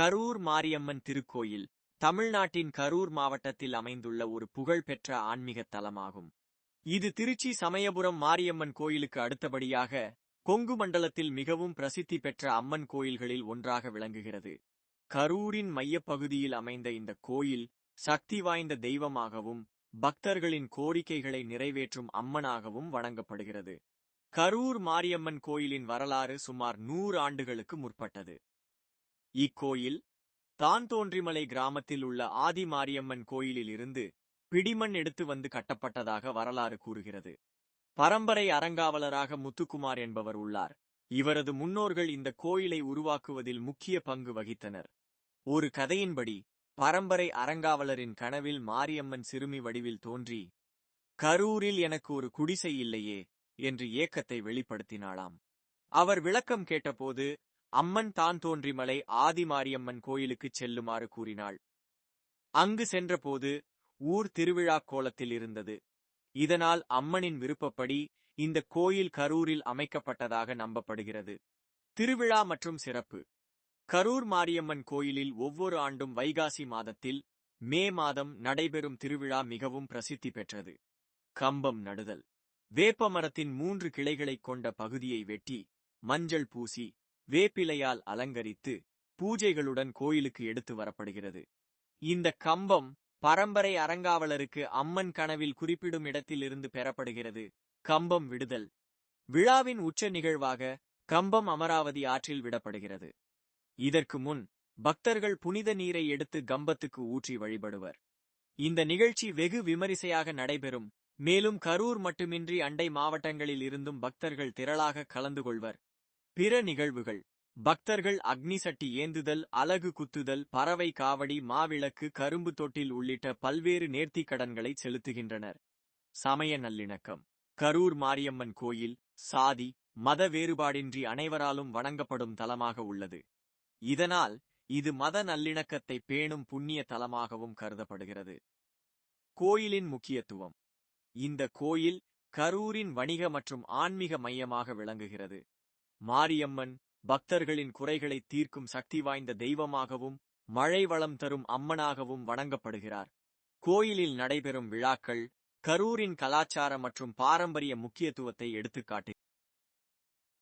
கரூர் மாரியம்மன் திருக்கோயில் தமிழ்நாட்டின் கரூர் மாவட்டத்தில் அமைந்துள்ள ஒரு புகழ்பெற்ற ஆன்மீக தலமாகும். இது திருச்சி சமயபுரம் மாரியம்மன் கோயிலுக்கு அடுத்தபடியாக கொங்கு மண்டலத்தில் மிகவும் பிரசித்தி பெற்ற அம்மன் கோயில்களில் ஒன்றாக விளங்குகிறது. கரூரின் மையப்பகுதியில் அமைந்த இந்த கோயில் சக்தி வாய்ந்த தெய்வமாகவும் பக்தர்களின் கோரிக்கைகளை நிறைவேற்றும் அம்மனாகவும் வணங்கப்படுகிறது. கரூர் மாரியம்மன் கோயிலின் வரலாறு சுமார் நூறு ஆண்டுகளுக்கு முற்பட்டது. இக்கோயில் தான் தோன்றிமலை கிராமத்தில் உள்ள ஆதி மாரியம்மன் கோயிலில் இருந்து பிடிமண் எடுத்து வந்து கட்டப்பட்டதாக வரலாறு கூறுகிறது. பரம்பரை அறங்காவலராக முத்துக்குமார் என்பவர் உள்ளார். இவரது முன்னோர்கள் இந்த கோயிலை உருவாக்குவதில் முக்கிய பங்கு வகித்தனர். ஒரு கதையின்படி பரம்பரை அறங்காவலரின் கனவில் மாரியம்மன் சிறுமி வடிவில் தோன்றி கரூரில் எனக்கு ஒரு குடிசை இல்லையே என்று ஏக்கத்தை வெளிப்படுத்தினாளாம். அவர் விளக்கம் கேட்டபோது அம்மன் தான் தோன்றிமலை ஆதிமாரியம்மன் கோயிலுக்குச் செல்லுமாறு கூறினாள். அங்கு சென்றபோது ஊர் திருவிழா கோலத்தில் இருந்தது. இதனால் அம்மனின் விருப்பப்படி இந்த கோயில் கரூரில் அமைக்கப்பட்டதாக நம்பப்படுகிறது. திருவிழா மற்றும் சிறப்பு. கரூர் மாரியம்மன் கோயிலில் ஒவ்வொரு ஆண்டும் வைகாசி மாதத்தில் மே மாதம் நடைபெறும் திருவிழா மிகவும் பிரசித்தி பெற்றது. கம்பம் நடுதல். வேப்பமரத்தின் மூன்று கிளைகளைக் கொண்ட பகுதியை வெட்டி மஞ்சள் பூசி வேப்பிலையால் அலங்கரித்து பூஜைகளுடன் கோயிலுக்கு எடுத்து வரப்படுகிறது. இந்த கம்பம் பரம்பரை அறங்காவலருக்கு அம்மன் கனவில் குறிப்பிடும் இடத்திலிருந்து பெறப்படுகிறது. கம்பம் விடுதல். விழாவின் உச்ச நிகழ்வாக கம்பம் அமராவதி ஆற்றில் விடப்படுகிறது. இதற்கு முன் பக்தர்கள் புனித நீரை எடுத்து கம்பத்துக்கு ஊற்றி வழிபடுவர். இந்த நிகழ்ச்சி வெகு விமரிசையாக நடைபெறும். மேலும் கரூர் மட்டுமின்றி அண்டை மாவட்டங்களில் இருந்தும் பக்தர்கள் திரளாக கலந்து கொள்வர். பிற நிகழ்வுகள். பக்தர்கள் அக்னி சட்டி ஏந்துதல் அலகு குத்துதல் பறவை காவடி மாவிளக்கு கரும்பு தொட்டில் உள்ளிட்ட பல்வேறு நேர்த்திக் கடன்களை செலுத்துகின்றனர். சமய நல்லிணக்கம். கரூர் மாரியம்மன் கோயில் சாதி மத வேறுபாடின்றி அனைவராலும் வணங்கப்படும் தலமாக உள்ளது. இதனால் இது மத நல்லிணக்கத்தை பேணும் புண்ணிய தலமாகவும் கருதப்படுகிறது. கோயிலின் முக்கியத்துவம். இந்த கோயில் கரூரின் வணிக மற்றும் ஆன்மீக மையமாக விளங்குகிறது. மாரியம்மன் பக்தர்களின் குறைகளை தீர்க்கும் சக்தி வாய்ந்த தெய்வமாகவும் மழை வளம் தரும் அம்மனாகவும் வணங்கப்படுகிறார். கோயிலில் நடைபெறும் விழாக்கள் கரூரின் கலாச்சார மற்றும் பாரம்பரிய முக்கியத்துவத்தை எடுத்துக்காட்டு